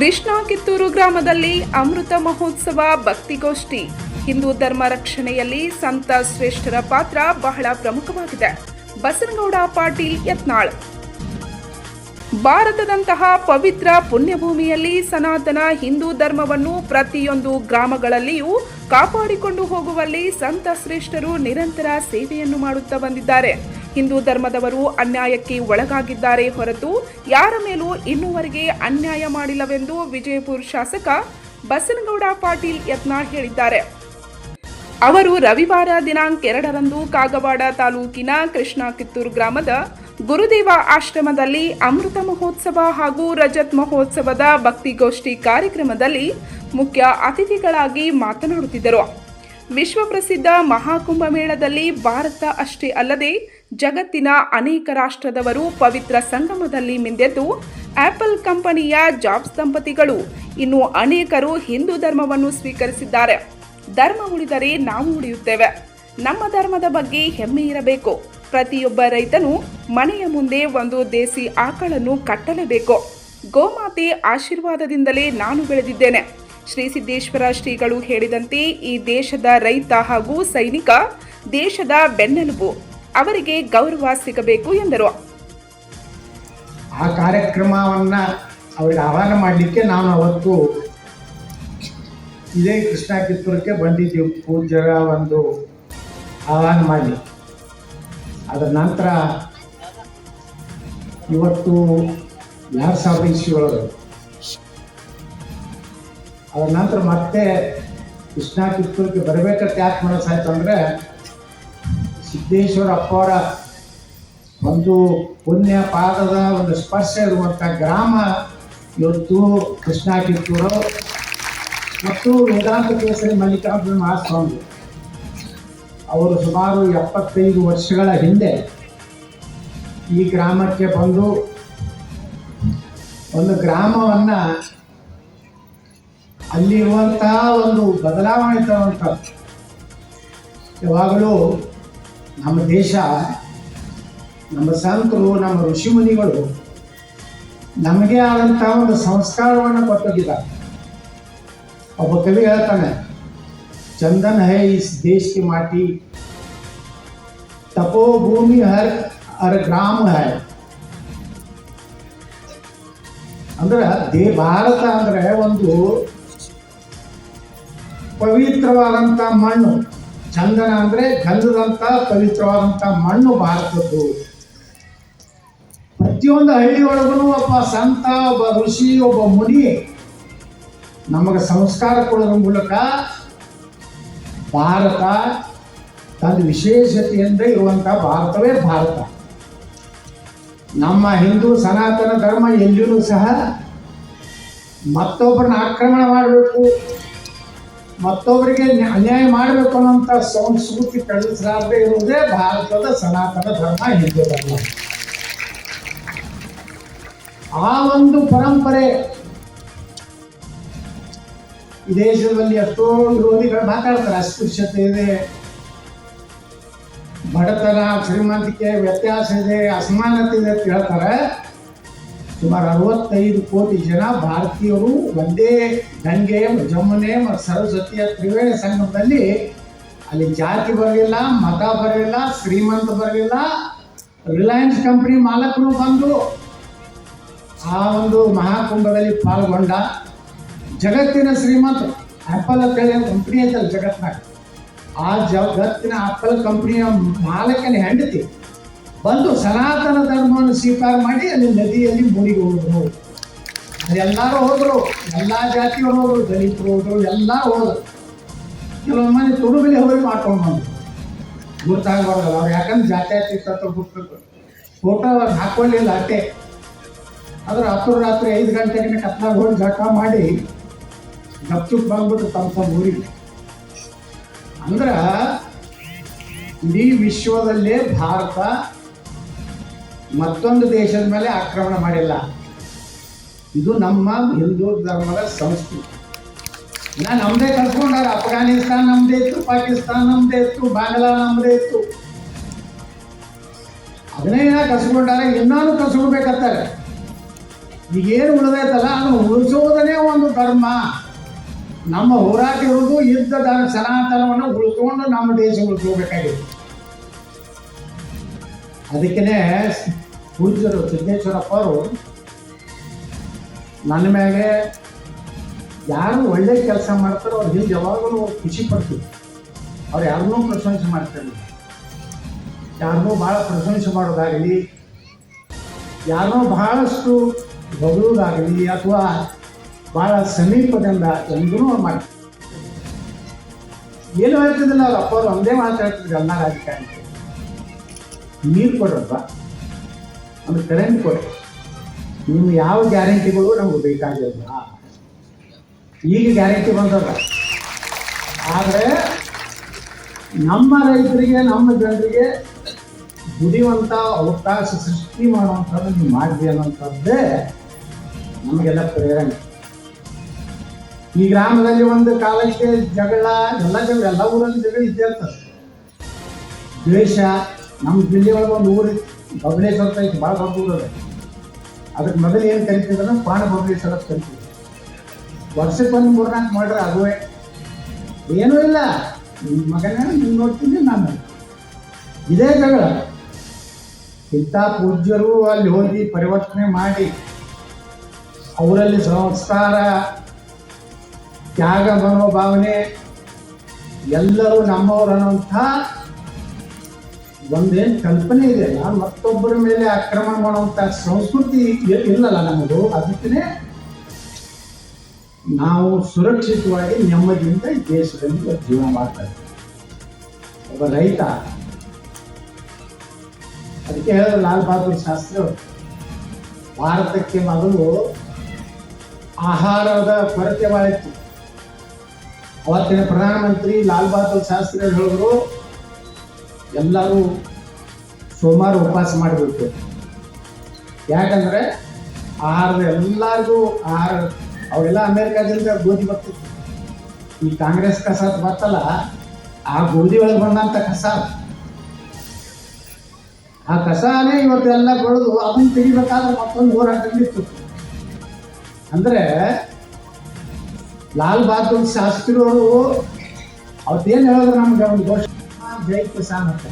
ಕೃಷ್ಣ ಕಿತ್ತೂರು ಗ್ರಾಮದಲ್ಲಿ ಅಮೃತ ಮಹೋತ್ಸವ ಭಕ್ತಿಗೋಷ್ಠಿ. ಹಿಂದೂ ಧರ್ಮ ರಕ್ಷಣೆಯಲ್ಲಿ ಸಂತ ಶ್ರೇಷ್ಠರ ಪಾತ್ರ ಬಹಳ ಪ್ರಮುಖವಾಗಿದೆ. ಬಸನಗೌಡ ಪಾಟೀಲ್ ಯತ್ನಾಳ್. ಭಾರತದಂತಹ ಪವಿತ್ರ ಪುಣ್ಯಭೂಮಿಯಲ್ಲಿ ಸನಾತನ ಹಿಂದೂ ಧರ್ಮವನ್ನು ಪ್ರತಿಯೊಂದು ಗ್ರಾಮಗಳಲ್ಲಿಯೂ ಕಾಪಾಡಿಕೊಂಡು ಹೋಗುವಲ್ಲಿ ಸಂತ ಶ್ರೇಷ್ಠರು ನಿರಂತರ ಸೇವೆಯನ್ನು ಮಾಡುತ್ತಾ ಬಂದಿದ್ದಾರೆ. ಹಿಂದೂ ಧರ್ಮದವರು ಅನ್ಯಾಯಕ್ಕೆ ಒಳಗಾಗಿದ್ದಾರೆ ಹೊರತು ಯಾರ ಮೇಲೂ ಇನ್ನುವರೆಗೆ ಅನ್ಯಾಯ ಮಾಡಿಲ್ಲವೆಂದು ವಿಜಯಪುರ ಶಾಸಕ ಬಸನಗೌಡ ಪಾಟೀಲ್ ಯತ್ನಾಳ್ ಹೇಳಿದ್ದಾರೆ. ಅವರು ರವಿವಾರ ದಿನಾಂಕ ಎರಡರಂದು ಕಾಗವಾಡ ತಾಲೂಕಿನ ಕೃಷ್ಣ ಕಿತ್ತೂರು ಗ್ರಾಮದ ಗುರುದೇವ ಆಶ್ರಮದಲ್ಲಿ ಅಮೃತ ಮಹೋತ್ಸವ ಹಾಗೂ ರಜತ್ ಮಹೋತ್ಸವದ ಭಕ್ತಿಗೋಷ್ಠಿ ಕಾರ್ಯಕ್ರಮದಲ್ಲಿ ಮುಖ್ಯ ಅತಿಥಿಗಳಾಗಿ ಮಾತನಾಡುತ್ತಿದ್ದರು. ವಿಶ್ವಪ್ರಸಿದ್ಧ ಮಹಾಕುಂಭ ಮೇಳದಲ್ಲಿ ಭಾರತ ಅಷ್ಟೇ ಅಲ್ಲದೆ ಜಗತ್ತಿನ ಅನೇಕ ರಾಷ್ಟ್ರದವರು ಪವಿತ್ರ ಸಂಗಮದಲ್ಲಿ ಮಿಂದೆದ್ದು ಆಪಲ್ ಕಂಪನಿಯ ಜಾಬ್ಸ್ ದಂಪತಿಗಳು. ಇನ್ನು ಅನೇಕರು ಹಿಂದೂ ಧರ್ಮವನ್ನು ಸ್ವೀಕರಿಸಿದ್ದಾರೆ. ಧರ್ಮ ಉಳಿದರೆ ನಾವು ಉಳಿಯುತ್ತೇವೆ. ನಮ್ಮ ಧರ್ಮದ ಬಗ್ಗೆ ಹೆಮ್ಮೆ ಇರಬೇಕು. ಪ್ರತಿಯೊಬ್ಬ ರೈತನು ಮನೆಯ ಮುಂದೆ ಒಂದು ದೇಸಿ ಆಕಳನ್ನು ಕಟ್ಟಲೇಬೇಕು. ಗೋಮಾತೆ ಆಶೀರ್ವಾದದಿಂದಲೇ ನಾನು ಬೆಳೆದಿದ್ದೇನೆ. ಶ್ರೀ ಸಿದ್ದೇಶ್ವರ ಶ್ರೀಗಳು ಹೇಳಿದಂತೆ ಈ ದೇಶದ ರೈತ ಹಾಗೂ ಸೈನಿಕ ದೇಶದ ಬೆನ್ನೆಲುಬು. ಅವರಿಗೆ ಗೌರವ ಸಿಗಬೇಕು ಎಂದರು. ಆ ಕಾರ್ಯಕ್ರಮವನ್ನ ಅವರಿಗೆ ಆಹ್ವಾನ ಮಾಡಲಿಕ್ಕೆ ನಾನು ಅವತ್ತು ಇದೇ ಕೃಷ್ಣ ಕಿತ್ತೂರಕ್ಕೆ ಬಂದಿದ್ದೀವಿ. ಪೂಜ್ಯರ ಒಂದು ಆಹ್ವಾನ ಮಾಡಿ. ಅದರ ನಂತರ ಇವತ್ತು ಯಾರ ಇಸ್ವಿಯೊಳಗೆ ಅದರ ನಂತರ ಮತ್ತೆ ಕೃಷ್ಣ ಕಿತ್ತೂರಿಗೆ ಬರಬೇಕಂತ ಯಾಕೆ ಮನಸ್ಸಾಯ್ತು ಅಂದರೆ ಸಿದ್ದೇಶ್ವರ ಅಪ್ಪರ ಒಂದು ಪುಣ್ಯ ಪಾದದ ಒಂದು ಸ್ಪರ್ಶ ಇರುವಂಥ ಗ್ರಾಮ ಇವತ್ತು ಕೃಷ್ಣ ಕಿತ್ತೂರು ಮತ್ತು ವೇದಾಂತ ಕೇಸರಿ ಮಲ್ಲಿಕಾರ್ಜುನ ಮಹಾಸ್ವಾಮಿ ಅವರು ಸುಮಾರು ಎಪ್ಪತ್ತೈದು ವರ್ಷಗಳ ಹಿಂದೆ ಈ ಗ್ರಾಮಕ್ಕೆ ಬಂದು ಒಂದು ಗ್ರಾಮವನ್ನು ಅಲ್ಲಿರುವಂತಹ ಒಂದು ಬದಲಾವಣೆ ತರುವಂಥದ್ದು ಯಾವಾಗಲೂ ನಮ್ಮ ದೇಶ, ನಮ್ಮ ಸಂತರು, ನಮ್ಮ ಋಷಿಮುನಿಗಳು ನಮಗೆ ಆದಂಥ ಒಂದು ಸಂಸ್ಕಾರವನ್ನು ಕೊಟ್ಟೋಗಿದ್ದಾರೆ ಒಬ್ಬ ಕವಿ ಹೇಳ್ತಾನೆ, ಚಂದನ್ ಹೈ ಇಸ್ ದೇಶ ಮಾಟಿ ತಪೋಭೂಮಿ ಹರ್ ಹರ್ ಗ್ರಾಮ ಹೈ. ಅಂದ್ರೆ ದೇ ಭಾರತ ಅಂದ್ರೆ ಒಂದು ಪವಿತ್ರವಾದಂತ ಮಣ್ಣು. ಚಂದನ ಅಂದ್ರೆ ಗಂಧದಂತ ಪವಿತ್ರವಾದಂಥ ಮಣ್ಣು ಭಾರತದ್ದು. ಪ್ರತಿಯೊಂದು ಹಳ್ಳಿಯೊಳಗೂ ಒಬ್ಬ ಸಂತ, ಒಬ್ಬ ಋಷಿ, ಒಬ್ಬ ಮುನಿ ನಮಗೆ ಸಂಸ್ಕಾರ ಕೊಡೋದ್ರ ಮೂಲಕ ಭಾರತ ತನ್ನ ವಿಶೇಷತೆಯಿಂದ ಇರುವಂತ ಭಾರತವೇ ಭಾರತ. ನಮ್ಮ ಹಿಂದೂ ಸನಾತನ ಧರ್ಮ ಎಲ್ಲಿಯೂ ಸಹ ಮತ್ತೊಬ್ಬರನ್ನ ಆಕ್ರಮಣ ಮಾಡಬೇಕು. ಮತ್ತೊಬ್ಬರಿಗೆ ನ್ಯಾ- ಅನ್ಯಾಯ ಮಾಡಬೇಕು ಅನ್ನೋಂಥ ಸಂಸ್ಕೃತಿ ಕಳಿಸಲಾರದೆ ಇರುವುದೇ ಭಾರತದ ಸನಾತನ ಧರ್ಮ ಹಿಂದೂ ಧರ್ಮ. ಆ ಒಂದು ಪರಂಪರೆ ಈ ದೇಶದಲ್ಲಿ ಎಷ್ಟೋ ವಿರೋಧಿಗಳು ಮಾತಾಡ್ತಾರೆ, ಅಸ್ಪೃಶ್ಯತೆ ಇದೆ, ಬಡತನ, ಶ್ರೀಮಂತಿಕೆ, ವ್ಯತ್ಯಾಸ ಇದೆ, ಅಸಮಾನತೆ ಇದೆ ಅಂತ ಹೇಳ್ತಾರೆ. ಸುಮಾರು ಅರವತ್ತೈದು ಕೋಟಿ ಜನ ಭಾರತೀಯರು ಒಂದೇ ಗಂಗೆ ಜಮುನೆ ಮತ್ತು ಸರಸ್ವತಿಯ ತ್ರಿವೇಣಿ ಸಂಗಮದಲ್ಲಿ ಅಲ್ಲಿ ಜಾತಿ ಬರಲಿಲ್ಲ, ಮತ ಬರಲಿಲ್ಲ, ಶ್ರೀಮಂತ ಬರಲಿಲ್ಲ, ರಿಲಯನ್ಸ್ ಕಂಪ್ನಿ ಮಾಲಕರು ಬಂದು ಆ ಒಂದು ಮಹಾಕುಂಭದಲ್ಲಿ ಪಾಲ್ಗೊಂಡ ಜಗತ್ತಿನ ಶ್ರೀಮಂತ ಆ್ಯಪಲ್ ಅಂತ ಹೇಳಿ ಕಂಪ್ನಿ ಐತಲ್ಲ ಜಗತ್ನಾಗ. ಆ ಜಗತ್ತಿನ ಆಪಲ್ ಕಂಪ್ನಿಯ ಮಾಲಕನ ಹೆಂಡತಿ ಬಂದು ಸನಾತನ ಧರ್ಮವನ್ನು ಸ್ವೀಕಾರ ಮಾಡಿ ಅಲ್ಲಿ ನದಿಯಲ್ಲಿ ಮುಳುಗಿ ಹೋದ್ರು. ಅದೆಲ್ಲರೂ ಹೋದ್ರು, ಎಲ್ಲ ಜಾತಿಯವರು ಹೋದ್ರು, ದಲಿತರು ಹೋದ್ರು, ಎಲ್ಲ ಹೋದ್ರು. ಕೆಲವೊಂದು ಮನೆ ತುಡುಗಲಿ ಹೋಗಿ ಮಾಡ್ಕೊಂಡು ಬಂದ್ರು. ಗುರ್ತಾಗಬಾರ್ದಲ್ಲ ಅವ್ರು ಯಾಕಂದ್ರೆ ಜಾತ್ಯಾತೀತ ಅಂತ ಗುರ್ತು ಫೋಟೋ ಅವ್ರು ಹಾಕೊಳ್ಳಿಲ್ಲ ಅಟ್ಟೆ. ಆದ್ರೆ ಹತ್ತು ರಾತ್ರಿ ಐದು ಗಂಟೆಗೆ ಕತ್ನಾಗ ಹೋಗಿ ಜಟ ಮಾಡಿ ಗಪ್ಚುಪ್ ಬಂದ್ಬಿಟ್ಟು ತಮ್ಮ ತಮ್ಮ ಊರಿಗೆ. ಅಂದ್ರೆ ಇಡೀ ವಿಶ್ವದಲ್ಲೇ ಭಾರತ ಮತ್ತೊಂದು ದೇಶದ ಮೇಲೆ ಆಕ್ರಮಣ ಮಾಡಿಲ್ಲ. ಇದು ನಮ್ಮ ಹಿಂದೂ ಧರ್ಮದ ಸಂಸ್ಕೃತಿ. ಇನ್ನ ನಮ್ಮದೇ ಕಲ್ಸ್ಕೊಂಡಾರ ಅಫ್ಘಾನಿಸ್ತಾನ ನಮ್ಮದೇ ಇತ್ತು, ಪಾಕಿಸ್ತಾನ್ ನಮ್ಮದೇ ಇತ್ತು, ಬಾಂಗ್ಲಾ ನಮ್ಮದೇ ಇತ್ತು. ಅದನ್ನೇ ಕಸ್ಕೊಂಡಾರೆ ಇನ್ನೂ ಕಸ್ಕೊಳ್ಬೇಕತ್ತಾರೆ ಈಗೇನು ಉಳಿದೈತಲ್ಲ, ಅದನ್ನು ಉಳಿಸೋದನ್ನೇ ಒಂದು ಧರ್ಮ. ನಮ್ಮ ಹೋರಾಟ ಇರುವುದು ಯುದ್ಧ ಧರ್ಮ, ಸನಾತನವನ್ನು ಉಳ್ಕೊಂಡು ನಮ್ಮ ದೇಶ ಉಳಿಸ್ಕೋಬೇಕಾಗಿದೆ ಅದಕ್ಕೇ ಪೂಜ್ಯರು ಸಿದ್ದೇಶ್ವರಪ್ಪ ಅವರು ನನ್ನ ಮೇಲೆ ಯಾರು ಒಳ್ಳೆ ಕೆಲಸ ಮಾಡ್ತಾರೋ ಅವ್ರು ಹಿಂದೆ ಯಾವಾಗಲೂ ಖುಷಿ ಪಡ್ತೀವಿ. ಅವ್ರು ಯಾರನ್ನೂ ಪ್ರಶಂಸೆ ಮಾಡ್ತಾರೆ ಯಾರನ್ನೂ ಭಾಳ ಪ್ರಶಂಸೆ ಮಾಡೋದಾಗಲಿ ಯಾರನ್ನೋ ಬಹಳಷ್ಟು ಹೊಗಳುವುದಾಗಲಿ ಅಥವಾ ಭಾಳ ಸಮೀಪದಿಂದ ಎಂದೂ ಅವ್ರು ಮಾಡಿ ಏನು ಹೇಳ್ತಿದ್ದಿಲ್ಲ, ಅವ್ರ ಅಪ್ಪ ಅವ್ರು ಒಂದೇ ಮಾತಾಡ್ತಿದ್ರು ಎಲ್ಲ ರಾಜಕಾರಣಿ ನೀರು ಕೊಡ್ರಪ್ಪ ಅಂದ್ರೆ ಕರೆಂಟ್ ಕೊಡಿ. ನಿಮ್ಮ ಯಾವ ಗ್ಯಾರಂಟಿಗಳು ನಮ್ಗೆ ಬೇಕಾಗಿಲ್ಲ. ಈಗ ಗ್ಯಾರಂಟಿ ಬಂದದ. ಆದರೆ ನಮ್ಮ ರೈತರಿಗೆ, ನಮ್ಮ ಜನರಿಗೆ ದುಡಿಯುವಂಥ ಅವಕಾಶ ಸೃಷ್ಟಿ ಮಾಡುವಂಥದ್ದು ನೀವು ಮಾಡಿದೆ ಅನ್ನೋಂಥದ್ದೇ ನಮಗೆಲ್ಲ ಪ್ರೇರಣೆ. ಈ ಗ್ರಾಮದಲ್ಲಿ ಒಂದು ಕಾಲಕ್ಕೆ ಜಗಳ, ಎಲ್ಲ ಜಗಳ, ಎಲ್ಲ ಊರಲ್ಲಿ ಜಗಳ ಇದ್ದೇ ಇರ್ತದೆ. ದ್ವೇಷ ನಮ್ಮ ಜಿಲ್ಲೆ ಒಳಗೆ ಒಂದು ಊರು ಬಬಲೇಶ್ವರ ಐತಿ, ಭಾಳ ದೊಡ್ಡ ಊರು ಅದು. ಅದಕ್ಕೆ ಮೊದಲು ಏನು ಕರಿತಿದ್ರು ವರ್ಷಕ್ಕೆ ಒಂದು ಮೂರ್ನಾಲ್ಕು ಮಾಡ್ರೆ ಅದುವೇ ಏನೂ ಇಲ್ಲ. ನಿಮ್ಮ ಮಗನ ನೀವು ನೋಡ್ತೀನಿ, ನಾನು ಇದೇ ಜಗಳ. ಇಂಥ ಪೂಜ್ಯರು ಅಲ್ಲಿ ಹೋಗಿ ಪರಿವರ್ತನೆ ಮಾಡಿ, ಅವರಲ್ಲಿ ಸಂಸ್ಕಾರ, ತ್ಯಾಗ ಮನೋಭಾವನೆ, ಎಲ್ಲರೂ ನಮ್ಮವರು ಅನ್ನೋಂಥ ಒಂದೇನು ಕಲ್ಪನೆ ಇದೆಯಲ್ಲ ಮತ್ತೊಬ್ಬರ ಮೇಲೆ ಆಕ್ರಮಣ ಮಾಡುವಂತ ಸಂಸ್ಕೃತಿ ಇಲ್ಲಲ್ಲ ನಮ್ಮದು ಅದಕ್ಕೆ ನಾವು ಸುರಕ್ಷಿತವಾಗಿ ನೆಮ್ಮದಿಯಿಂದ ದೇಶದಲ್ಲಿ ಜೀವನ ಮಾಡ್ತಾ ಒಬ್ಬ ರೈತ. ಅದಕ್ಕೆ ಹೇಳಿದ್ರು ಲಾಲ್ ಬಹದ್ದೂರ್ ಶಾಸ್ತ್ರಿ ಭಾರತಕ್ಕೆ ಮೊದಲು ಆಹಾರದ ಕೊರತೆ ಬಾಳಿತ್ತು ಅವತ್ತಿನ ಪ್ರಧಾನಮಂತ್ರಿ ಲಾಲ್ ಬಹದ್ದೂರ್ ಶಾಸ್ತ್ರಿ ಹೇಳಿದ್ರು ಎಲ್ಲರೂ ಸೋಮವಾರ ಉಪವಾಸ ಮಾಡಬೇಕು. ಯಾಕಂದ್ರೆ ಆಹಾರದ ಎಲ್ಲರಿಗೂ ಆಹಾರ, ಅವೆಲ್ಲ ಅಮೇರಿಕಾದಿಂದ ಗೋಧಿ ಬರ್ತಿತ್ತು ಈ ಕಾಂಗ್ರೆಸ್ ಕಸ ಬರ್ತಲ್ಲ, ಆ ಗೋಧಿ ಒಳಗೆ ಬಂದಂಥ ಕಸ. ಆ ಕಸನೇ ಇವತ್ತೆಲ್ಲ ಬೆಳೆದು ಅದನ್ನ ತೆಗಿಬೇಕಾದ್ರೆ ಮತ್ತೊಂದು ಹೋರಾಟ ನಿಂತು ಅಂದ್ರೆ ಲಾಲ್ ಬಹದ್ದೂರ್ ಶಾಸ್ತ್ರಿ ಅವರು ಅವತ್ತೇನು ಹೇಳಿದ್ರು ನಮ್ಗೆ ಒಂದು ಘೋಷಣೆ? ಜೈ ಸಾಮರ್ಥ್ಯ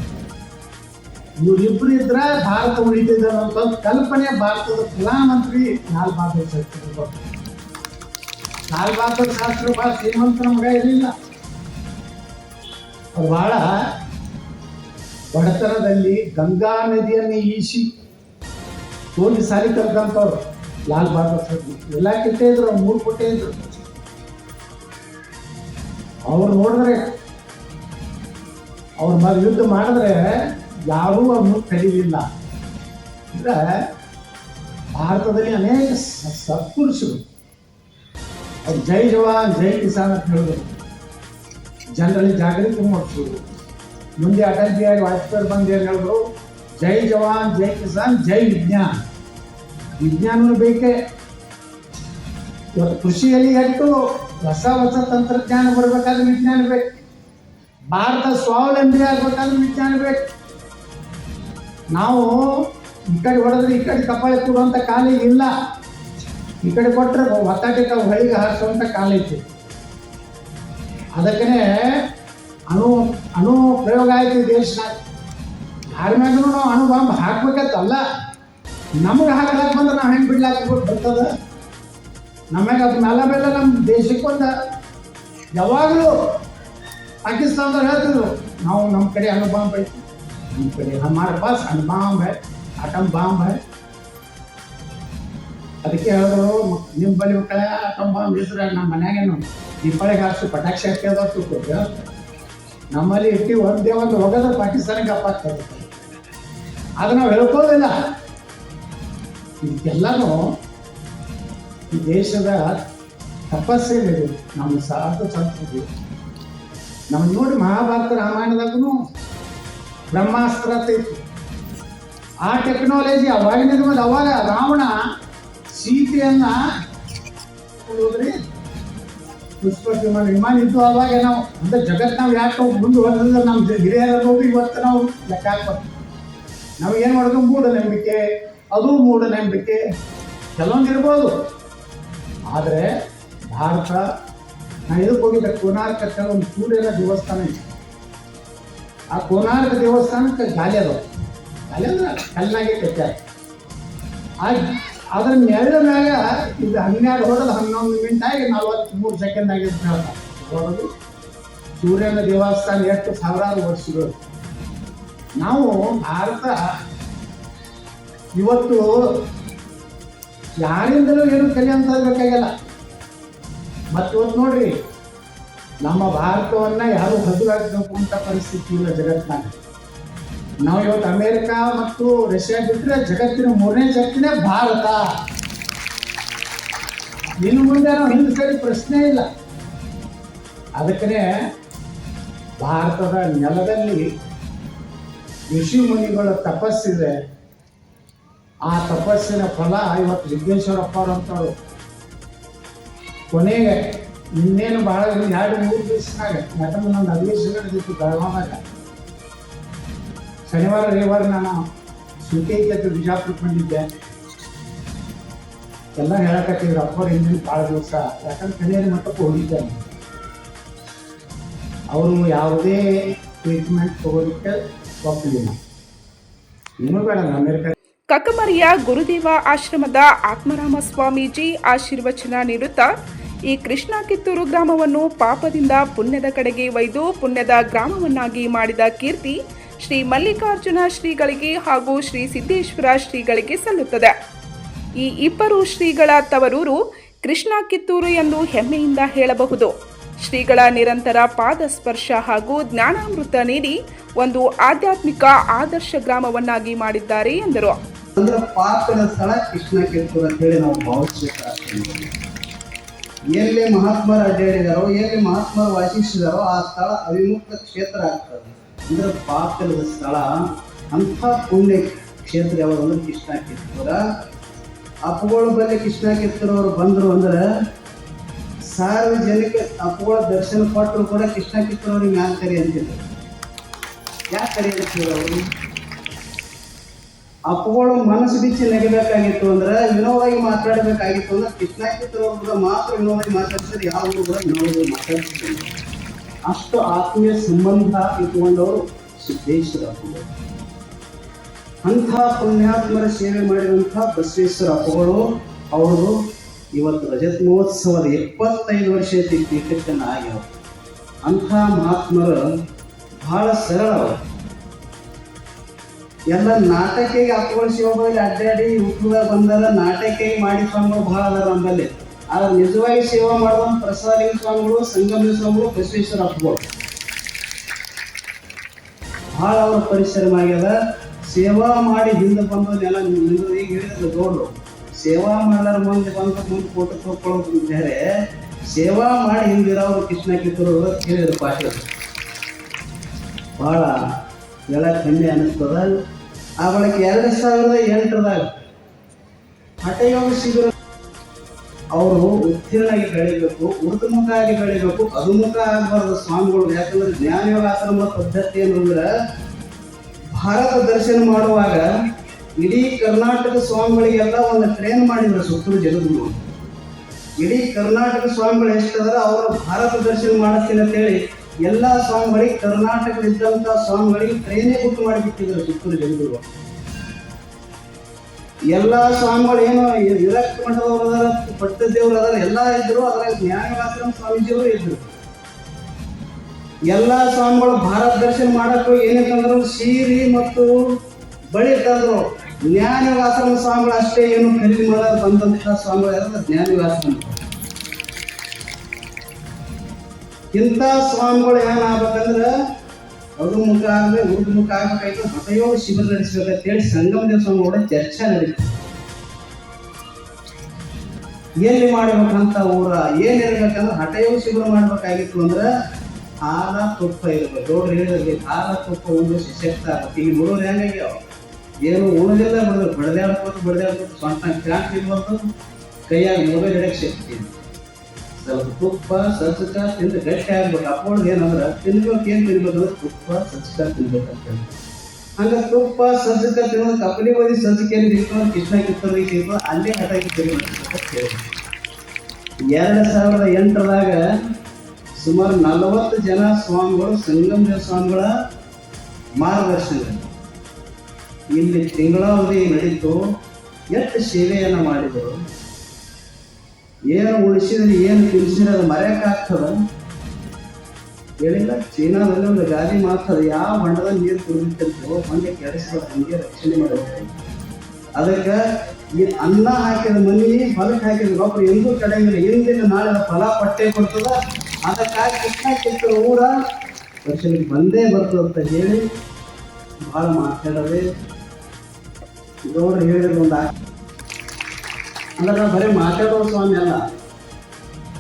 ಇವರಿಬ್ರು ಇದ್ರೆ ಭಾರತ ಉಳಿತಿದೆ ಅಂತ ಕಲ್ಪನೆ ಭಾರತದ ಪ್ರಧಾನಮಂತ್ರಿ ಲಾಲ್ ಬಹದ್ದೂರ್ ಶಾಸ್ತ್ರಿ. ಲಾಲ್ ಬಹದ್ದೂರ್ ಶಾಸ್ತ್ರಿ ಬಹಳ ಶ್ರೀಮಂತರ ಮಗ ಇರಲಿಲ್ಲ. ಅವ್ರು ಬಹಳ ಬಡತನದಲ್ಲಿ ಗಂಗಾ ನದಿಯನ್ನು ಈಸಿ ಹೋಗಿ ಸಾರಿ ಕಲ್ತಂತವ್ರು ಲಾಲ್ ಬಹದ್ದೂರ್ ಶಾಸ್ತ್ರಿ ಎಲ್ಲ ಕಿಟ್ಟೆ ಇದ್ರು, ಮೂರು ಕೊಟ್ಟೆ ಇದ್ರು. ಅವ್ರು ನೋಡಿದ್ರೆ ಅವ್ರ ಮೇಲೆ ಯುದ್ಧ ಮಾಡಿದ್ರೆ ಯಾರೂ ಅವ್ರನ್ನ ಕಲೀಲಿಲ್ಲ ಅಂದ್ರೆ ಭಾರತದಲ್ಲಿ ಅನೇಕ ಸತ್ಪುರುಷರು. ಅವ್ರು ಜೈ ಜವಾನ್, ಜೈ ಕಿಸಾನ್ ಅಂತ ಹೇಳಿದ್ರು ಜನರಲ್ಲಿ ಜಾಗೃತಿ ಮಾಡಿಸ್ರು ಮುಂದೆ ಅಟಲ್ ಬಿಹಾರಿ ವಾಜಪೇಯಿ ಬಂದು ಏನು ಹೇಳಿದ್ರು? ಜೈ ಜವಾನ್, ಜೈ ಕಿಸಾನ್, ಜೈ ವಿಜ್ಞಾನ. ವಿಜ್ಞಾನವೂ ಬೇಕೇ. ಇವತ್ತು ಕೃಷಿಯಲ್ಲಿ ಎಷ್ಟು ಹೊಸ ಹೊಸ ತಂತ್ರಜ್ಞಾನ ಬರಬೇಕಾದ್ರೆ ವಿಜ್ಞಾನ ಬೇಕು. ಭಾರತ ಸ್ವಾವಲಂಬಿ ಆಗ್ಬೇಕಾದ್ರೆ ವಿಜ್ಞಾನ ಬೇಕು. ನಾವು ಈ ಕಡೆ ಹೊಡೆದ್ರೆ ಈ ಕಡೆ ಕಪಾಳಿ ಕೊಡುವಂಥ ಕಾಲ ಇಲ್ಲ. ಈ ಕಡೆ ಕೊಟ್ಟರೆ ಒತ್ತಾಟೆ ಹೊಳಿಗೆ ಹಾರಿಸುವಂಥ ಕಾಲ ಐತಿ ಅದಕ್ಕೇ ಅಣು ಅಣು ಪ್ರಯೋಗ ಆಯ್ತು ದೇಶನಾಗ ಯಾರ ಮ್ಯಾಗೂ ನಾವು ಅಣು ಬಾಂಬ್ ಹಾಕ್ಬೇಕಂತಲ್ಲ ನಮಗೆ ಹಾಕಲಾಕ್ ಬಂದ್ರೆ ನಾವು ಹೆಂಗೆ ಬಿಡ್ಲಾಕ್ ಬರ್ತದ? ನಮಗೆ ಅದು ಮೇಲೆ ಮೇಲೆ ನಮ್ಮ ದೇಶಕ್ಕೊಂದು ಯಾವಾಗಲೂ ಪಾಕಿಸ್ತಾನದವ್ರು ಹೇಳ್ತಿದ್ರು, ನಾವು ನಮ್ಮ ಕಡೆ ಅಣು ಬಾಂಬ್ ಐತಿ. ನಮ್ಮ ಕಡೆ ಹಮಾರ ಪಾಸ್ ಅಣು ಬಾಂಬ್ ಹೈ ಆಟಮ್ ಬಾಂಬ್ ಹೈ ಅದಕ್ಕೆ ಹೇಳಿದ್ರು ನಿಮ್ಮ ಬಳಿ ಕಳೆ ಆಟಮ್ ಬಾಂಬ್ ಇದ್ರೆ ನಮ್ಮ ಮನ್ಯಾಗೇನು ದೀಪಾವಳಿಗೆ ಹಾಕ್ಸು ಪಟಾಕ್ಷಿ ಹಾಕ್ಯದ ನಮ್ಮಲ್ಲಿ ಇಟ್ಟು ಒಂದೇ ಒಂದು ಹೋಗೋದ್ರೆ ಪಾಕಿಸ್ತಾನಕ್ಕೆ ಅಪ್ಪಾಗ್ತದೆ ಅದು ನಾವು ಹೇಳ್ಕೋದಿಲ್ಲ ಇದಕ್ಕೆಲ್ಲನೂ ಈ ದೇಶದ ತಪಸ್ಸೇನಿದೆ. ನಮ್ಮ ಸಾಧು ಸಂಸ್ಕೃತಿ ನಮ್ಮ ನೋಡಿ ಮಹಾಭಾರತ ರಾಮಾಯಣದಾಗೂ ಬ್ರಹ್ಮಾಸ್ತ್ರ ಇತ್ತು. ಆ ಟೆಕ್ನಾಲಜಿ ಅವಾಗಿನ ಮೇಲೆ ಅವಾಗ ರಾವಣ ಸೀತೆಯನ್ನ ಹೋದ್ರಿ ವಿಮಾನ ಇದ್ದು ಅವಾಗ ನಾವು ಅಂದ್ರೆ ಜಗತ್ ನಾವು ಯಾಕೆ ಮುಂದೆ ಬಂದ್ರೆ ನಮ್ಮ ಹಿರಿಯರ ಹೋಗಿ ಇವತ್ತು ನಾವು ಲೆಕ್ಕ ಹಾಕ್ಬಾರ್ದು ನಾವು ಏನು ಮಾಡೋದು? ಮೂಢನಂಬಿಕೆ. ಅದು ಮೂಢನಂಬಿಕೆ. ಕೆಲವೊಂದು ಇರ್ಬೋದು. ಆದರೆ ಭಾರತ ನಾನು ಇದಕ್ಕೆ ಹೋಗಿದ್ದೆ? ಕೋನಾರ್ಕ ಒಂದು ಸೂರ್ಯನ ದೇವಸ್ಥಾನ ಇತ್ತು. ಆ ಕೋನಾರ್ಕ ದೇವಸ್ಥಾನಕ್ಕೆ ಗಾಲಿ ಅದಾವ. ಗಾಲಿ ಅಂದ್ರೆ ಕಲ್ಲಾಗೆ ಕಟ್ಟ ಅದ್ರ ಮ್ಯಾಲ ಇದು ಹನ್ನೆರಡು ಹೊಡೆದು ಹನ್ನೊಂದು ಮಿನಿಟ್ ಆಗಿ ನಲವತ್ತ್ಮೂರು ಸೆಕೆಂಡ್ ಆಗಿದ್ದು ಹೇಳ್ತಾರೆ. ಸೂರ್ಯನ ದೇವಸ್ಥಾನ ಎಷ್ಟು ಸಾವಿರಾರು ವರ್ಷಗಳು. ನಾವು ಭಾರತ ಇವತ್ತು ಯಾರಿಂದಲೂ ಏನು ಕಲಿಯಂತ ಬೇಕಾಗಿಲ್ಲ. ಮತ್ತೆ ಇವತ್ತು ನೋಡ್ರಿ, ನಮ್ಮ ಭಾರತವನ್ನ ಯಾರು ಹದುರಾಗಬೇಕು ಅಂತ ಪರಿಸ್ಥಿತಿ ಇಲ್ಲ ಜಗತ್ತಿನಾಗ ನಾವು ಇವತ್ತು ಅಮೇರಿಕ ಮತ್ತು ರಷ್ಯಾ ಬಿಟ್ಟರೆ ಜಗತ್ತಿನ ಮೂರನೇ ಜಗತ್ತಿನೇ ಭಾರತ. ಇನ್ನು ಮುಂದೆ ನಾವು ಹಿಂದೆ ಸರಿ ಪ್ರಶ್ನೆ ಇಲ್ಲ. ಅದಕ್ಕೇ ಭಾರತದ ನೆಲದಲ್ಲಿ ಋಷಿ ಮುನಿಗಳ ತಪಸ್ಸಿದೆ ಆ ತಪಸ್ಸಿನ ಫಲ ಇವತ್ತು ವಿಘ್ನೇಶ್ವರಪ್ಪ ಅಂತವ್ರು ಕೊನೆಗೆ ಇನ್ನೇನು ದಿನ ಎರಡು ಮೂರು ದಿವಸನಾಗ ಯಾಕಂದ್ರೆ ನಂದು ಅಧಿವೇಶನ ನಡೆದಿತ್ತು ಬೆಳಗಾವಾಗ ಶನಿವಾರ, ರವಿವಾರ ನಾನು ಸುಖೈತೆ ಬಿಜಾಪುರಕ್ಕೆ ಬಂದಿದ್ದೆ. ಎಲ್ಲ ಹೇಳಕತ್ತಿದ್ರು ಅಪ್ಪರು ಹಿಂದಿನ ಭಾಳ ದಿವಸ? ಯಾಕಂದ್ರೆ ಕನ್ಯಾರಿ ಮಟ್ಟಕ್ಕೆ ಹೋಗಿದ್ದೆ. ಅವರು ಯಾವುದೇ ಟ್ರೀಟ್ಮೆಂಟ್ ತಗೋಲಿಕ್ಕೆ ಒಪ್ಪಲಿಲ್ಲ ಇನ್ನೂ ಬೇಡ ಅಮೆರಿಕ ಕಕ್ಕಮರಿಯ ಗುರುದೇವ ಆಶ್ರಮದ ಆತ್ಮರಾಮ ಸ್ವಾಮೀಜಿ ಆಶೀರ್ವಚನ ನೀಡುತ್ತಾ ಈ ಕೃಷ್ಣ ಕಿತ್ತೂರು ಗ್ರಾಮವನ್ನು ಪಾಪದಿಂದ ಪುಣ್ಯದ ಕಡೆಗೆ ಒಯ್ದು ಪುಣ್ಯದ ಗ್ರಾಮವನ್ನಾಗಿ ಮಾಡಿದ ಕೀರ್ತಿ ಶ್ರೀ ಮಲ್ಲಿಕಾರ್ಜುನ ಶ್ರೀಗಳಿಗೆ ಹಾಗೂ ಶ್ರೀ ಸಿದ್ದೇಶ್ವರ ಶ್ರೀಗಳಿಗೆ ಸಲ್ಲುತ್ತದೆ. ಈ ಇಬ್ಬರು ಶ್ರೀಗಳ ತವರೂರು ಕೃಷ್ಣ ಕಿತ್ತೂರು ಎಂದು ಹೆಮ್ಮೆಯಿಂದ ಹೇಳಬಹುದು. ಶ್ರೀಗಳ ನಿರಂತರ ಪಾದ ಸ್ಪರ್ಶ ಹಾಗೂ ಜ್ಞಾನಾಮೃತ ನೀಡಿ ಒಂದು ಆಧ್ಯಾತ್ಮಿಕ ಆದರ್ಶ ಗ್ರಾಮವನ್ನಾಗಿ ಮಾಡಿದ್ದಾರೆ ಎಂದರು. ಅಂದ್ರೆ ಪಾಪದ ಸ್ಥಳ ಕೃಷ್ಣ ಕಿತ್ತೂರು ಅಂತ ಹೇಳಿ ನಾವು ಭಾವಿಸ್ಬೇಕಾಗ್ತದೆ. ಎಲ್ಲಿ ಮಹಾತ್ಮರು ಅಡ್ಡಾಡಿದಾರೋ ಎಲ್ಲಿ ಮಹಾತ್ಮರು ವಾಸಿಸಿದಾರೋ ಆ ಸ್ಥಳ ಅವಿಮುಕ್ತ ಕ್ಷೇತ್ರ ಆಗ್ತದೆ. ಅಂದ್ರೆ ಪಾತ್ರದ ಸ್ಥಳ, ಅಂಥ ಪುಣ್ಯ ಕ್ಷೇತ್ರ ಯಾವ್ದು ಕೃಷ್ಣ ಕಿತ್ತೂರ ಅಪ್ಪುಗಳ ಬಲ್ಲಿ ಕೃಷ್ಣ ಕಿತ್ತೂರು ಅವರು ಬಂದರು ಅಂದ್ರೆ ಸಾರ್ವಜನಿಕ ಅಪ್ಪುಗಳ ದರ್ಶನ ಕೊಟ್ಟರು ಕೂಡ ಕೃಷ್ಣ ಕಿತ್ತೂರು ಅವ್ರಿಗೆ ಮ್ಯಾಲ ಕರಿ ಅಂತಿದ್ರು. ಯಾಕೆ ಕರಿ ಅಂತಿದ್ರು ಅವರು? ಅಪ್ಪಗಳು ಮನಸ್ಸು ಬಿಚ್ಚಿ ನೆಗಬೇಕಾಗಿತ್ತು ಅಂದ್ರೆ ವಿನೋವಾಗಿ ಮಾತಾಡಬೇಕಾಗಿತ್ತು ಅಂದ್ರೆ ಕೃಷ್ಣ ಕಿತ್ತೂರು ಕೂಡ ಮಾತ್ರ ವಿನೋವಾಗಿ ಮಾತಾಡ್ತಾರೆ ಯಾವ ಕೂಡ ವಿನೋವಾಗಿ ಮಾತಾಡ್ತಿಲ್ಲ ಅಷ್ಟು ಆತ್ಮೀಯ ಸಂಬಂಧ ಇಟ್ಕೊಂಡವರು ಸಿದ್ದೇಶ್ವರ ಅಂಥ ಪುಣ್ಯಾತ್ಮರ ಸೇವೆ ಮಾಡಿದಂಥ ಬಸವೇಶ್ವರ ಅಪ್ಪಗಳು ಅವರು ಇವತ್ತು ರಜತ್ ಮಹೋತ್ಸವದ ಎಪ್ಪತ್ತೈದು ವರ್ಷ ಐತಿ ಆಗ್ಯಾವ ಅಂಥ ಮಹಾತ್ಮರು ಬಹಳ ಸರಳ ಅವರು. ಎಲ್ಲ ನಾಟಕಿಗೆ ಹಾಕೊಂಡು ಶಿವಭಾಗಿ ಅಡ್ಡಾಡಿ ಹುಟ್ಟುವಾಗ ಬಂದಾರ ನಾಟಕಿಗೆ ಮಾಡಿ ಸ್ವಾಮಿಗಳು ಬಹಳ ಅದಾರ ನಮ್ಮಲ್ಲಿ. ಆದ್ರೆ ನಿಜವಾಗಿ ಸೇವಾ ಮಾಡುವ ಪ್ರಸಾದ ಸ್ವಾಮಿಗಳು ಸಂಗಮ ಸ್ವಾಮಿಗಳು, ಬಸವೇಶ್ವರ ಅಪ್ಪಗಳು ಬಹಳ ಅವ್ರ ಪರಿಶ್ರಮ ಆಗ್ಯದ ಸೇವಾ ಮಾಡಿ ಹಿಂದೆ ಬಂದ ಎಲ್ಲ ನಿಂದು ಈಗ ಹೇಳಿದ್ರು ಸೇವಾ ಮಾಡಲಾರ ಮುಂದೆ ಬಂದು ಮುಂದೆ ಫೋಟೋ ತೊಗೊಳ್ಳೋದು ಬೇರೆ. ಸೇವಾ ಮಾಡಿ ಹಿಂದಿರೋರು ಕೃಷ್ಣ ಕಿತ್ತೂರು ಹೇಳಿದ್ರು ಪಾಠ ಬಹಳ ಎಲ್ಲ ಕಮ್ಮಿ ಅನಿಸ್ತದ. ಆ ಬಳಿಕ ಎರಡು ಸಾವಿರದ ಎಂಟರದಾಗ ಹಠಯೋಗ ಶಿಬಿರ ಅವರು ಉತ್ತೀರ್ಣಾಗಿ ಬೆಳಿಬೇಕು ಉರ್ದುಮುಖ ಆಗಿ ಬೆಳಿಬೇಕು ಅಧುಮುಖ ಆಗಬಾರ್ದು ಸ್ವಾಮಿಗಳು. ಯಾಕಂದ್ರೆ ಜ್ಞಾನಯೋಗ ಆಶ್ರಮ ಪದ್ಧತಿ ಏನಂದ್ರೆ ಭಾರತ ದರ್ಶನ ಮಾಡುವಾಗ ಇಡೀ ಕರ್ನಾಟಕ ಸ್ವಾಮಿಗಳಿಗೆಲ್ಲ ಒಂದು ಟ್ರೈನ್ ಮಾಡಿದ್ರು ಸುತ್ತಲೂ ಜಗದ್ಗುರು ಇಡೀ ಕರ್ನಾಟಕ ಸ್ವಾಮಿಗಳು ಎಷ್ಟಾದ್ರೆ, ಅವರು ಭಾರತ ದರ್ಶನ ಮಾಡ್ತೀನಿ ಅಂತೇಳಿ ಎಲ್ಲ ಸ್ವಾಮಿಗಳಿಗೆ ಕರ್ನಾಟಕದಲ್ಲಿದ್ದಂಥ ಸ್ವಾಮಿಗಳಿಗೆ ಟ್ರೈನೇ ಬುಕ್ ಮಾಡಿಬಿಟ್ಟಿದ್ರು ಸುತ್ತೂರು ಜನಗಳು ಎಲ್ಲ ಸ್ವಾಮಿಗಳು ಏನು ವಿರಕ್ತ ಮಠದವ್ರು ಅದಾರ ಪಟ್ಟದೇವ್ರು ಅದಾರ, ಎಲ್ಲ ಇದ್ರು ಅದರ ಜ್ಞಾನವಾಶ್ರಮ ಸ್ವಾಮೀಜಿಯವರು ಇದ್ರು. ಎಲ್ಲ ಸ್ವಾಮಿಗಳು ಭಾರತ ದರ್ಶನ ಮಾಡಕ್ಕೆ ಏನಂತಂದ್ರು ಸೀರಿ ಮತ್ತು ಬಳಿ ತಂದ್ರು ಜ್ಞಾನವಾಸನ ಸ್ವಾಮಿಗಳು ಅಷ್ಟೇ ಏನು ಖರೀದಿ ಮಾಡೋದು ಬಂದಂತಹ ಸ್ವಾಮಿಗಳು ಯಾರು ಇಂಥ ಸ್ವಾಮಿಗಳು ಏನಾಗ್ಬೇಕಂದ್ರೆ ಅದು ಮುಖ ಆಗ್ಬೇಕು ಉರ್ದು ಮುಖ ಆಗ್ಬೇಕಾಯ್ತು ಹಠಯೋಗ ಶಿಬಿರ ನಡೆಸ್ಬೇಕಂತೇಳಿ ಸಂಗಮ ದೇವ ಕೂಡ ಚರ್ಚೆ ನಡೀತು. ಎಲ್ಲಿ ಮಾಡ್ಬೇಕಂತ ಊರ ಏನ್ ಇರ್ಬೇಕಂದ್ರೆ ಹಠಯೋಗ ಶಿಬಿರ ಮಾಡ್ಬೇಕಾಗಿತ್ತು ಅಂದ್ರೆ ಹಾಲ, ತುಪ್ಪ ಇರ್ಬೇಕು. ದೊಡ್ಡ ಹೇಳಿದ್ರಲ್ಲಿ ಹಾಲ, ತುಪ್ಪ ಉಂಡು ಸಶಕ್ತ ಆಗ್ಬೇಕು. ಈಗ ನೋಡೋದು ಹೆಂಗಾಗ್ಯಾವ? ಏನು ಉಣದಿಲ್ಲ ಬಿಡೋದು ಬಡದಾಡ್ಬೋದು ಬಡದಾಡ್ಬೋದು ಸ್ವಂತ ಕ್ಯಾಂಪ್ ಇರ್ಬೋದು ಕೈಯಾಗಿ ಮೊಬೈಲ್ ಹಿಡಕ್ ಶಕ್ತಿ. ತುಪ್ಪ, ಸಜ್ಜಕ ತಿಂದು ಗಟ್ಟಿ ಆಗ್ಬೇಕು ಅಪ್ಪೊಳಗೆ ಏನಂದ್ರೆ ತಿನ್ಬೇಕು, ಏನು ತಿನ್ಬೇಕಂದ್ರೆ ತುಪ್ಪ, ಸಜ್ಜಕ ತಿನ್ಬೇಕಂತ ಹೇಳಿ. ಹಂಗ ತುಪ್ಪ, ಸಜ್ಜಕ ತಿನ್ನೋದು ಕಪ್ಪಲಿ ಬದಿ ಸಜ್ಜಿಕೆಯಲ್ಲಿ ಇಟ್ಕೊಂಡು ಕೃಷ್ಣ ಕಿತ್ತೋಗಿ ಸಿಗ್ತದೆ ಅಲ್ಲೇ ಹಠಾಕಿ ತಿರುಗಿ ಎರಡು ಸಾವಿರದ ಎಂಟರದಾಗ ಸುಮಾರು ನಲವತ್ತು ಜನ ಸ್ವಾಮಿಗಳು ಸಂಗಮ ಸ್ವಾಮಿಗಳ ಮಾರ್ಗದರ್ಶನ ಇಲ್ಲಿ ತಿಂಗಳಾವಧಿ ನಡೀತು. ಎಷ್ಟು ಸೇವೆಯನ್ನು ಮಾಡಿದರು? ಏನು ಉಳಿಸಿದ್ರೆ ಏನು ತಿಳಿಸಿದ್ರೆ ಅದು ಮರೆಯಕ್ಕಾಗ್ತದ ಹೇಳಿಲ್ಲ. ಚೀನಾದಲ್ಲಿ ಒಂದು ಗಾದಿ ಮಾತದ ಯಾವ ಹೊಂಡದಲ್ಲಿ ನೀರು ಕುಡಿದಿತ್ತಂತೋ ಹೊಂಡೆ ಕೆಡಿಸಿದ ಹಂಗೆ ರಕ್ಷಣೆ ಮಾಡಬೇಕು ಅದಕ್ಕೆ ಈ ಅನ್ನ ಹಾಕಿದ ಮನಿ, ಹೊಲಕ್ಕೆ ಹಾಕಿದ ಗೊಬ್ಬರ ಎಂದೂ ಕಡೆಯಂಗಿಲ್ಲ ಹಿಂದಿನ ನಾಳೆ ಫಲ ಪಟ್ಟೆ ಕೊಡ್ತದ. ಅದಕ್ಕಾಗಿ ಕೃಷ್ಣ ಕಿತ್ತೂರು ಊರ ವರ್ಷಕ್ಕೆ ಬಂದೇ ಬರ್ತದೆ ಅಂತ ಹೇಳಿ ಭಾಳ ಮಾತಾಡದೆ ಗೌಡ್ರು ಹೇಳಿದ ಒಂದು ಅಂದ್ರೆ ನಾವು ಬರೀ ಮಾತಾಡೋ ಸ್ವಾಮಿ ಅಲ್ಲ.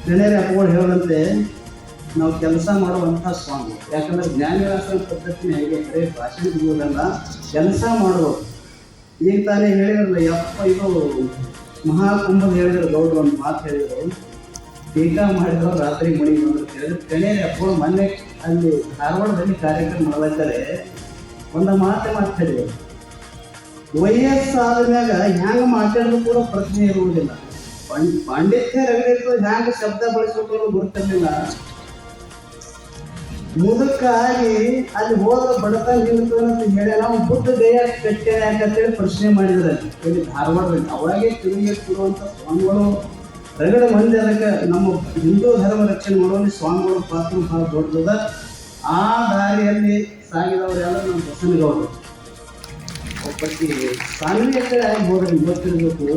ಗಣೇರಿ ಅಪ್ಪಗಳು ಹೇಳದಂತೆ, ನಾವು ಕೆಲಸ ಮಾಡುವಂಥ ಸ್ವಾಮಿ. ಯಾಕಂದ್ರೆ ಜ್ಞಾನವಾಸನ ಪದ್ಧತಿನ ಹೇಗೆ, ಬರೀ ಭಾಷಣ ಸಿಗುವುದಲ್ಲ ಕೆಲಸ ಮಾಡೋ ಈಗ ತಾನೇ ಹೇಳಿದ್ರಲ್ಲ, ಯಪ್ಪ ಇದು ಮಹಾಕುಂಭದ ಹೇಳಿದ್ರು, ಗೌಡ್ರು ಒಂದು ಮಾತು ಹೇಳಿದರು. ಟೀಕಾ ಮಾಡಿದ್ರು, ರಾತ್ರಿ ಮಣಿ ಬಂದ್ರು ಹೇಳಿದ್ರು. ಗಣೇರಿ ಅಪ್ಪಗಳು ಮೊನ್ನೆ ಅಲ್ಲಿ ಧಾರವಾಡದಲ್ಲಿ ಕಾರ್ಯಕ್ರಮ ಮಾಡಬೇಕಾದ್ರೆ ಒಂದು ಮಾತೆ ಮಾತಾಡಿದ್ರು ವಯಸ್ಸಾದ ಮ್ಯಾಗ ಹ್ಯಾಂಗ ಮಾತಾಡೋದು ಕೂಡ ಪ್ರಶ್ನೆ ಇರುವುದಿಲ್ಲ. ಪಂಡ್, ಪಾಂಡಿತ್ಯ ರಗಡಿತ್ತು ಹ್ಯಾಂಗ ಶಬ್ದ ಬಳಸಬೇಕು ಅನ್ನೋದು ಗುರುತಿರ್ಲಿಲ್ಲ ಮುದುಕಾಗಿ ಅಲ್ಲಿ ಹೋದ್ರೆ ಬಡತನ ನಿಂತು ಅಂತ ಹೇಳಿ, ನಾವು ಬುದ್ಧ ದೇಹ ಕಟ್ಟೆ ಯಾಕಂತೇಳಿ ಪ್ರಶ್ನೆ ಮಾಡಿದ್ರೆ ಇಲ್ಲಿ ಧಾರವಾಡದಲ್ಲಿ ಅವಾಗೇ ತಿರುಗಿ ಸ್ವಾಮಿಗಳು ರಗಡ ಮಂದಿ ಅದಕ್ಕೆ ನಮ್ಮ ಹಿಂದೂ ಧರ್ಮ ರಕ್ಷಣೆ ಮಾಡುವಲ್ಲಿ ಸ್ವಾಮಿಗಳ ಪಾತ್ರ ಬಹಳ ದೊಡ್ಡದ. ಆ ದಾರಿಯಲ್ಲಿ ಸಾಗಿದವರೆಲ್ಲ ನಮ್ಮ ಬಸನಗೌಡರು ಒಬ್ಬಕ್ಕೆ ಸಾನ್ನಿಧ್ಯ ಆಗ್ಬೋದು ಗೊತ್ತಿರಬೇಕು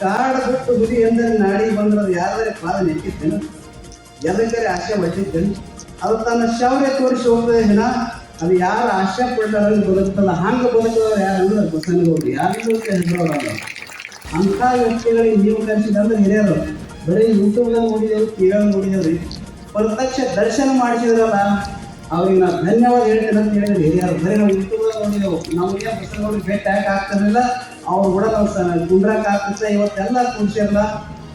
ಕಾಡ ಬಿಟ್ಟು ಹುಲಿ ಎಂದರೆ ನಾಡಿ ಬಂದ್ರೆ ಯಾರಾದ್ರೆ ಪಾದ ನೆಟ್ಟಿದ್ದೇನೆ ಎಲ್ಲಕ್ಕರೆ ಆಶೆ ಹೊಟ್ಟಿದ್ದೇನೆ ಅದು ತನ್ನ ಶೌರ್ಯ ತೋರಿಸಿ ಹೋಗ್ತದೆ ದಿನ ಅದು ಯಾರು ಆಶೆ ಪಡ್ಲಾರಂಗೆ ಬದುಕ್ತಲ್ಲ ಹಂಗೆ ಬದುಕಿದವ್ರು ಯಾರಂದ್ರೆ ಬಸನಗೌಡರು ಯಾರಿಗೂ ಹೆಸರವರಲ್ಲ ಅಂಥ ವ್ಯಕ್ತಿಗಳಿಗೆ ನೀವು ಕಲಿಸಿದಂದ್ರೆ ಹಿರಿಯರು ಬರೀ ಯೂಟ್ಯೂಬ್ದಾಗ ನೋಡಿದೆವು ಟಿವಿಯಾಗ ರೀ ಪ್ರತ್ಯಕ್ಷ ದರ್ಶನ ಮಾಡಿಸಿದ್ರಲ್ಲ ಅವ್ರಿಗೆ ನಾವು ಧನ್ಯವಾದ ಹೇಳ್ತೇನೆ ಅಂತ ಹೇಳಿದ್ರೆ ಹಿರಿಯರು ಬರೀ ನಾವು ಯೂಟ್ಯೂಬ್ದಾಗ ನೋಡಿದೆವು ನಮಗೆ ಬಸವನಗೌಡರಿಗೆ ಭೇಟಿ ಯಾಕೆ ಆಗ್ತಿರಲಿಲ್ಲ. ಅವ್ರು ಕೂಡ ನಾವು ಕುಂಡ್ರಕ್ಕೆ ಆಗ್ತಿದ್ದ ಇವತ್ತೆಲ್ಲ ಕುಂಡ್ಸಿರಲ್ಲ.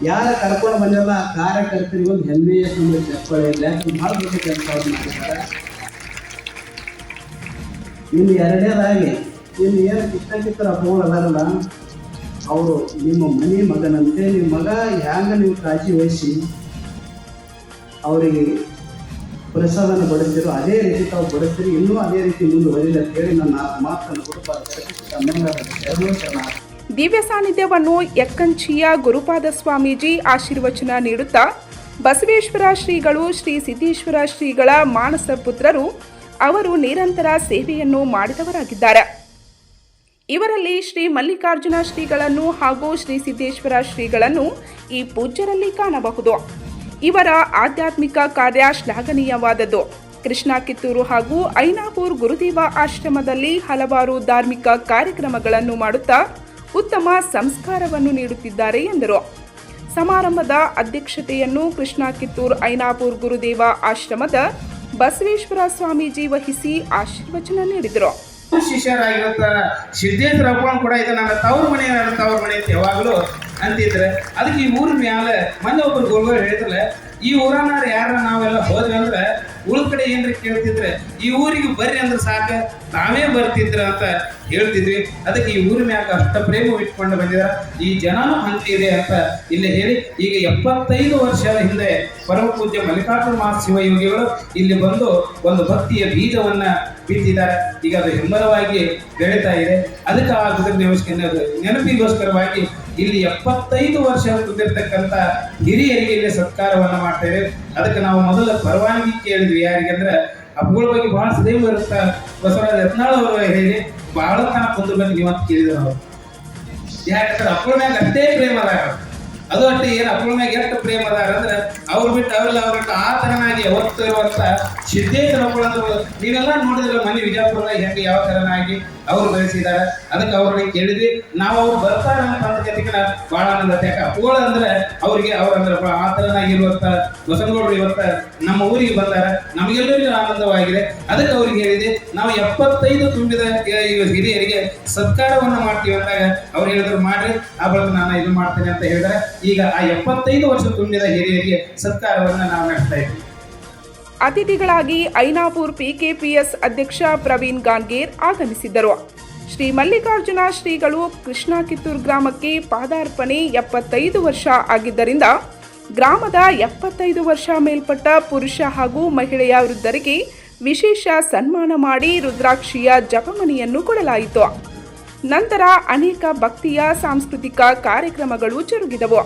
ಯಾರ ಕರ್ಕೊಂಡು ಬಂದಿರಲ್ಲ ಆ ಕಾರ್ಯಕರ್ತರಿಗೆ ಒಂದು ಹೆಮ್ಮೆಯ ತುಂಬ ಚಪ್ಪಳೆ ಇಲ್ಲ ಯಾಕಂದ್ರೆ ಭಾಳ ದೊಡ್ಡ ಕೆಲಸ ಮಾಡಿದ್ದಾರೆ. ಇನ್ನು ಎರಡನೇದಾಗಿ, ಇನ್ನು ಏನು ಅಪ್ಪಗಳು ಅದಾರಲ್ಲ ಅವರು ನಿಮ್ಮ ಮನೆ ಮಗನಂತೆ, ನಿಮ್ಮ ಮಗ ಹ್ಯಾಂಗ ನೀವು ಕಾಳಜಿ ವಹಿಸಿ, ಅವರಿಗೆ ಪ್ರಸಾದನ ಬಡಿಸ್ತಿರೋ ಅದೇ ರೀತಿ ತಾವು ಬಡಿಸ್ತೀರಿ ಇನ್ನೂ ಅದೇ ರೀತಿ ಮುಂದುವರಿಲಿ ಅಂತ ಹೇಳಿ ನನ್ನ ಮಾತನ್ನು ಶರಣ ದಿವ್ಯ ಸಾನ್ನಿಧ್ಯವನ್ನು ಎಕ್ಕಂಚಿಯ ಗುರುಪಾದ ಸ್ವಾಮೀಜಿ ಆಶೀರ್ವಚನ ನೀಡುತ್ತಾ, ಬಸವೇಶ್ವರ ಶ್ರೀಗಳು ಶ್ರೀ ಸಿದ್ದೇಶ್ವರ ಶ್ರೀಗಳ ಮಾನಸ ಪುತ್ರರು ಅವರು ನಿರಂತರ ಸೇವೆಯನ್ನು ಮಾಡಿದವರಾಗಿದ್ದಾರೆ. ಇವರಲ್ಲಿ ಶ್ರೀ ಮಲ್ಲಿಕಾರ್ಜುನ ಶ್ರೀಗಳನ್ನು ಹಾಗೂ ಶ್ರೀ ಸಿದ್ದೇಶ್ವರ ಶ್ರೀಗಳನ್ನು ಈ ಪೂಜ್ಯರಲ್ಲಿ ಕಾಣಬಹುದು. ಇವರ ಆಧ್ಯಾತ್ಮಿಕ ಕಾರ್ಯ ಶ್ಲಾಘನೀಯವಾದದ್ದು. ಕೃಷ್ಣ ಕಿತ್ತೂರು ಹಾಗೂ ಐನಾಪುರ್ ಗುರುದೇವ ಆಶ್ರಮದಲ್ಲಿ ಹಲವಾರು ಧಾರ್ಮಿಕ ಕಾರ್ಯಕ್ರಮಗಳನ್ನು ಮಾಡುತ್ತಾ ಉತ್ತಮ ಸಂಸ್ಕಾರವನ್ನು ನೀಡುತ್ತಿದ್ದಾರೆ ಎಂದರು. ಸಮಾರಂಭದ ಅಧ್ಯಕ್ಷತೆಯನ್ನು ಕೃಷ್ಣ ಕಿತ್ತೂರು ಐನಾಪುರ್ ಗುರುದೇವ ಆಶ್ರಮದ ಬಸವೇಶ್ವರ ಸ್ವಾಮೀಜಿ ವಹಿಸಿ ಆಶೀರ್ವಚನ ನೀಡಿದರು. ಶಿಷ್ಯರಾಗಿರುತ್ತ ಸಿದ್ದೇಶ್ವರ ಕೂಡ ಇದು ನನ್ನ ತವರು ಮನೆ ನನ್ನ ತವ್ರ ಮನೆ ಅಂತ ಯಾವಾಗಲೂ ಅಂತಿದ್ರೆ ಅದಕ್ಕೆ ಈ ಊರಿನ ಮ್ಯಾಲೆ ಮೊನ್ನೆ ಒಬ್ಬರು ಗುರುಗಳು ಹೇಳಿದ್ರಲ್ಲ, ಈ ಊರನ್ನಾರ ಯಾರ ನಾವೆಲ್ಲ ಹೋದ್ವಿ ಅಂದ್ರೆ ಉಳಿದ ಕಡೆ ಏನ್ರಿ ಕೇಳ್ತಿದ್ರೆ, ಈ ಊರಿಗೆ ಬರ್ರಿ ಅಂದ್ರೆ ಸಾಕ, ನಾವೇ ಬರ್ತಿದ್ರ ಅಂತ ಹೇಳ್ತಿದ್ವಿ. ಅದಕ್ಕೆ ಈ ಊರಿನ ಮ್ಯಾಗ ಅಷ್ಟ ಪ್ರೇಮ ಇಟ್ಕೊಂಡು ಬಂದಿದ್ರ. ಈ ಜನನೂ ಹಂಚಿದೆ ಅಂತ ಇಲ್ಲಿ ಹೇಳಿ, ಈಗ ಎಪ್ಪತ್ತೈದು ವರ್ಷದ ಹಿಂದೆ ಪರಮ ಪೂಜ್ಯ ಮಲ್ಲಿಕಾರ್ಜುನ ಮಹಾಶಿವಯೋಗಿಗಳು ಇಲ್ಲಿ ಬಂದು ಒಂದು ಭಕ್ತಿಯ ಬೀಜವನ್ನ ಬಿತ್ತಿದ್ದಾರೆ. ಈಗ ಅದು ಹೆಮ್ಮರವಾಗಿ ಬೆಳೀತಾ ಇದೆ. ಅದಕ್ಕೆ ಆ ನೆನಪಿಗೋಸ್ಕರವಾಗಿ ಇಲ್ಲಿ ಎಪ್ಪತ್ತೈದು ವರ್ಷ ತುಂಬಿರ್ತಕ್ಕಂಥ ಹಿರಿಯರಿಗೆ ಇಲ್ಲಿ ಸತ್ಕಾರವನ್ನು ಮಾಡ್ತೇವೆ. ಅದಕ್ಕೆ ನಾವು ಮೊದಲ ಪರವಾನಗಿ ಕೇಳಿದ್ವಿ. ಯಾರಿಗೆ ಅಂದ್ರೆ ಅಪ್ಪುಗಳ ಬಗ್ಗೆ ಬಹಳ ಸದೈವ ಇರುತ್ತ? ಬಸವರಾಜ ಯತ್ನಾಳ್ ಅವರು ಹೇಳಿ ಬಹಳ ತನ ಕುಂದ್ರಬೇಕು ನೀವು ಅಂತ ಕೇಳಿದ್ರು ಅವರು. ಯಾಕಂದ್ರೆ ಅಪ್ಪಳ ಮ್ಯಾಗ ಅಷ್ಟೇ ಪ್ರೇಮ ಅದಾರ ಅದು ಅಷ್ಟು, ಏನು ಅಪ್ಪಳ ಮ್ಯಾಗ ಎಷ್ಟು ಪ್ರೇಮ ಅದಾರ ಅಂದ್ರೆ, ಅವ್ರು ಬಿಟ್ಟು ಅವ್ರಲ್ಲಿ ಅವ್ರ ಬಿಟ್ಟು ಆ ಸಿದ್ದೇಶ್ವರ ಅಪ್ಪಳ ನೀವೆಲ್ಲ ನೋಡಿದ್ರೆ ಮನೆ ವಿಜಯಪುರದಾಗ ಹೆಂಗೆ ಯಾವ ತರನಾಗಿ ಅವ್ರು ಬೆಳೆಸಿದಾರ, ಅದಕ್ಕೆ ಅವ್ರಿಗೆ ಕೇಳಿದ್ವಿ. ನಾವು ಅವ್ರು ಬರ್ತಾರ ಅಂತ ಜೊತೆಗೆ ಬಹಳ ಆನಂದ ಯಾಕೆ ಅಪ್ಪುಗಳು ಅಂದ್ರೆ ಅವ್ರಿಗೆ ಅವ್ರಂದ್ರೆ ಆ ತರನಾಗಿ ಇರುವಂತ ಬಸವನಗೌಡರು ಇವತ್ತ ನಮ್ಮ ಊರಿಗೆ ಬಂದಾರ. ನಮಗೆಲ್ಲರಿಗೂ ಆನಂದವಾಗಿದೆ. ಅದಕ್ಕೆ ಅವ್ರಿಗೆ ಹೇಳಿದೆ, ನಾವು ಎಪ್ಪತ್ತೈದು ತುಂಬಿದ ಹಿರಿಯರಿಗೆ ಸತ್ಕಾರವನ್ನು ಮಾಡ್ತೀವಿ ಅಂದಾಗ ಅವ್ರು ಹೇಳಿದ್ರು, ಮಾಡ್ರಿ, ಆ ಬಳಿಕ ನಾನು ಇದು ಮಾಡ್ತೇನೆ ಅಂತ ಹೇಳಿದ್ರೆ. ಈಗ ಆ ಎಪ್ಪತ್ತೈದು ವರ್ಷ ತುಂಬಿದ ಹಿರಿಯರಿಗೆ ಸತ್ಕಾರವನ್ನು ನಾವು ನಡೆಸ್ತಾ ಇದ್ದೀವಿ. ಅತಿಥಿಗಳಾಗಿ ಐನಾಪುರ್ ಪಿಕೆಪಿಎಸ್ ಅಧ್ಯಕ್ಷ ಪ್ರವೀಣ್ ಗಾನ್ಗೇರ್ ಆಗಮಿಸಿದ್ದರು. ಶ್ರೀ ಮಲ್ಲಿಕಾರ್ಜುನ ಶ್ರೀಗಳು ಕೃಷ್ಣ ಕಿತ್ತೂರು ಗ್ರಾಮಕ್ಕೆ ಪಾದಾರ್ಪಣೆ ಎಪ್ಪತ್ತೈದು ವರ್ಷ ಆಗಿದ್ದರಿಂದ ಗ್ರಾಮದ ಎಪ್ಪತ್ತೈದು ವರ್ಷ ಮೇಲ್ಪಟ್ಟ ಪುರುಷ ಹಾಗೂ ಮಹಿಳೆಯ ವೃದ್ಧರಿಗೆ ವಿಶೇಷ ಸನ್ಮಾನ ಮಾಡಿ ರುದ್ರಾಕ್ಷಿಯ ಜಪಮನಿಯನ್ನು ಕೊಡಲಾಯಿತು. ನಂತರ ಅನೇಕ ಭಕ್ತಿಯ, ಸಾಂಸ್ಕೃತಿಕ ಕಾರ್ಯಕ್ರಮಗಳು ಜರುಗಿದವು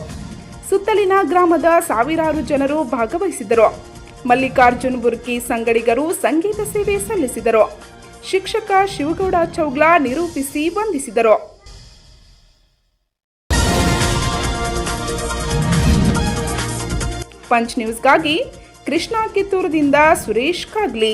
ಸುತ್ತಲಿನ ಗ್ರಾಮದ ಸಾವಿರಾರು ಜನರು ಭಾಗವಹಿಸಿದರು ಮಲ್ಲಿಕಾರ್ಜುನ್ ಬುರ್ಕಿ ಸಂಗಡಿಗರು ಸಂಗೀತ ಸೇವೆ ಸಲ್ಲಿಸಿದರು. ಶಿಕ್ಷಕ ಶಿವಗೌಡ ಚೌಗ್ಲಾ ನಿರೂಪಿಸಿ ವಂದಿಸಿದರು. ಪಂಚ್ ನ್ಯೂಸ್ಗಾಗಿ ಕೃಷ್ಣ ಕಿತ್ತೂರದಿಂದ ಸುರೇಶ್ ಕಾಗ್ಲಿ.